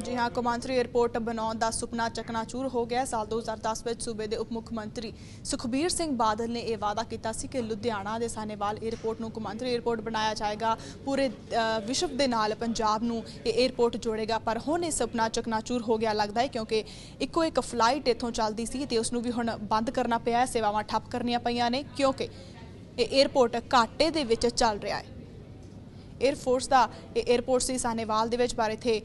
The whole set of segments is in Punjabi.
ਜੀ ਹਾਂ, ਕਮਾਂਤਰੀ 에ਅਰਪੋਰਟ ਬਣਾਉਣ ਦਾ ਸੁਪਨਾ ਚਕਨਾਚੂਰ ਹੋ ਗਿਆ ਸਾਲ 2010 ਵਿੱਚ ਸੂਬੇ ਦੇ ਉਪ ਮੁੱਖ ਮੰਤਰੀ ਸੁਖਬੀਰ ਸਿੰਘ ਬਾਦਲ ਨੇ ਇਹ ਵਾਅਦਾ ਕੀਤਾ ਸੀ ਕਿ ਲੁਧਿਆਣਾ ਦੇ ਸਾਨੇਵਾਲ 에ਅਰਪੋਰਟ ਨੂੰ ਕਮਾਂਤਰੀ 에ਅਰਪੋਰਟ ਬਣਾਇਆ ਜਾਏਗਾ। ਪੂਰੇ ਵਿਸ਼ਵ ਦੇ ਨਾਲ ਪੰਜਾਬ ਨੂੰ ਇਹ 에ਅਰਪੋਰਟ ਜੋੜੇਗਾ। ਪਰ ਹੁਣ ਇਹ ਸੁਪਨਾ ਚਕਨਾਚੂਰ ਹੋ ਗਿਆ ਲੱਗਦਾ ਹੈ ਕਿਉਂਕਿ ਇੱਕੋ ਇੱਕ ਫਲਾਈਟ ਇੱਥੋਂ ਚੱਲਦੀ ਸੀ ਤੇ ਉਸ ਨੂੰ ਵੀ ਹੁਣ ਬੰਦ ਕਰਨਾ ਪਿਆ ਹੈ। ਸੇਵਾਵਾਂ ਠੱਪ ਕਰਨੀਆਂ ਪਈਆਂ ਨੇ ਕਿਉਂਕਿ ਇਹ 에ਅਰਪੋਰਟ ਘਾਟੇ ਦੇ ਵਿੱਚ ਚੱਲ ਰਿਹਾ ਹੈ। 에ਅਰਫੋਰਸ ਦਾ ਇਹ 에ਅਰਪੋਰਟ ਸੀ ਸਾਨੇਵਾਲ ਦੇ ਵਿੱਚ, ਪਰ ਇਥੇ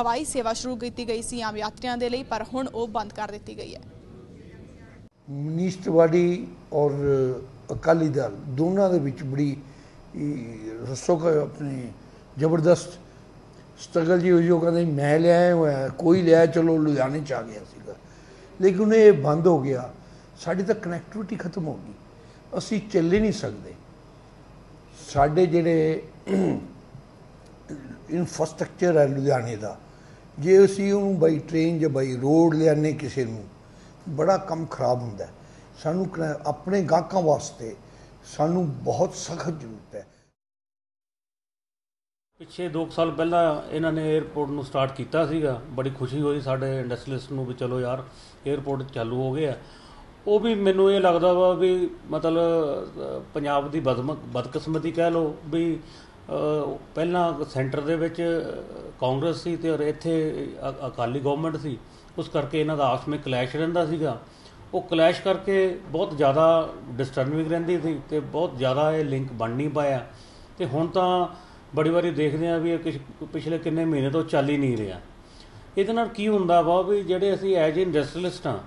ਹਵਾਈ ਸੇਵਾ ਸ਼ੁਰੂ ਕੀਤੀ ਗਈ ਸੀ ਆਮ ਯਾਤਰੀਆਂ ਦੇ ਲਈ, ਪਰ ਹੁਣ ਉਹ ਬੰਦ ਕਰ ਦਿੱਤੀ ਗਈ ਹੈ। ਮਨੀਸ਼ ਤਿਵਾੜੀ ਔਰ ਅਕਾਲੀ ਦਲ ਦੋਨਾਂ ਦੇ ਵਿੱਚ ਬੜੀ ਰਸੋ ਕ ਆਪਣੀ ਜ਼ਬਰਦਸਤ ਸਟਰਗਲ ਜੀ ਹੋਈ, ਉਹ ਕਹਿੰਦੇ ਮੈਂ ਲਿਆ ਹੋਇਆ, ਕੋਈ ਲਿਆ, ਚਲੋ ਲੁਧਿਆਣੇ ਚ ਆ ਗਿਆ ਸੀਗਾ। ਲੇਕਿਨ ਇਹ ਬੰਦ ਹੋ ਗਿਆ, ਸਾਡੀ ਤਾਂ ਕਨੈਕਟੀਵਿਟੀ ਖਤਮ ਹੋ ਗਈ। ਅਸੀਂ ਚੱਲ ਨਹੀਂ ਸਕਦੇ। ਸਾਡੇ ਜਿਹੜੇ ਇਨਫਰਾਸਟ੍ਰਕਚਰ ਹੈ ਲੁਧਿਆਣੇ ਦਾ ਜੇ ਅਸੀਂ ਉਹਨੂੰ ਬਾਈ ਟ੍ਰੇਨ ਜਾਂ ਬਾਈ ਰੋਡ ਲਿਆਨੇ ਕਿਸੇ ਨੂੰ, ਬੜਾ ਕੰਮ ਖਰਾਬ ਹੁੰਦਾ ਸਾਨੂੰ ਆਪਣੇ ਗਾਹਕਾਂ ਵਾਸਤੇ ਸਾਨੂੰ ਬਹੁਤ ਸਖਤ ਜ਼ਰੂਰਤ ਹੈ। ਪਿੱਛੇ 2 ਸਾਲ ਪਹਿਲਾਂ ਇਹਨਾਂ ਨੇ 에ਅਰਪੋਰਟ ਨੂੰ ਸਟਾਰਟ ਕੀਤਾ ਸੀਗਾ। ਬੜੀ ਖੁਸ਼ੀ ਹੋਈ ਸਾਡੇ ਇੰਡਸਟਰੀਅਲਿਸਟ ਨੂੰ ਵੀ, ਚਲੋ ਯਾਰ 에ਅਰਪੋਰਟ ਚਾਲੂ ਹੋ ਗਿਆ ਉਹ ਵੀ ਮੈਨੂੰ ਇਹ ਲੱਗਦਾ ਵਾ ਵੀ ਮਤਲਬ ਪੰਜਾਬ ਦੀ ਬਦਮ, ਬਦਕਿਸਮਤੀ ਕਹਿ ਲਓ ਵੀ ਪਹਿਲਾਂ ਸੈਂਟਰ ਦੇ ਵਿੱਚ ਕਾਂਗਰਸ ਸੀ ਤੇ ਔਰ ਇੱਥੇ, ਅ- ਅਕਾਲੀ ਗਵਰਨਮੈਂਟ ਸੀ। ਉਸ ਕਰਕੇ ਇਹਨਾਂ ਦਾ ਆਪਸ ਵਿੱਚ ਕਲੈਸ਼ ਰਹਿੰਦਾ ਸੀਗਾ। ਉਹ ਕਲੈਸ਼ ਕਰਕੇ ਬਹੁਤ ਜ਼ਿਆਦਾ ਡਿਸਟਰਬਿੰਗ ਰਹਿੰਦੀ ਸੀ ਤੇ ਬਹੁਤ ਜ਼ਿਆਦਾ ਇਹ ਲਿੰਕ ਬਣ ਨਹੀਂ ਪਾਇਆ। ਤੇ ਹੁਣ ਤਾਂ ਬੜੀ ਵਾਰੀ ਦੇਖਦੇ ਆ ਵੀ ਇਹ ਕਿਛ- ਪਿਛਲੇ ਕਿੰਨੇ ਮਹੀਨੇ ਤੋਂ ਚੱਲ ਹੀ ਨਹੀਂ ਰਿਹਾ। ਇਹਦੇ ਨਾਲ ਕੀ ਹੁੰਦਾ ਵਾ ਵੀ ਜਿਹੜੇ ਅਸੀਂ ਐਜ ਇੰਡਸਟਰੀਅਲਿਸਟ ਆ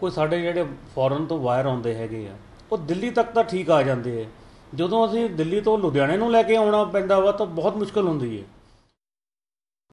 ਕੋਈ ਸਾਡੇ ਜਿਹੜੇ ਫੋਰਨ ਤੋਂ ਵਾਇਰ ਆਉਂਦੇ ਹੈਗੇ ਆ, ਉਹ ਦਿੱਲੀ ਤੱਕ ਤਾਂ ਠੀਕ ਆ ਜਾਂਦੇ ਆ। ਜਦੋਂ ਅਸੀਂ ਦਿੱਲੀ ਤੋਂ ਲੁਧਿਆਣੇ ਨੂੰ ਲੈ ਕੇ ਆਉਣਾ ਪੈਂਦਾ ਵਾ ਤਾਂ ਬਹੁਤ ਮੁਸ਼ਕਲ ਹੁੰਦੀ ਹੈ।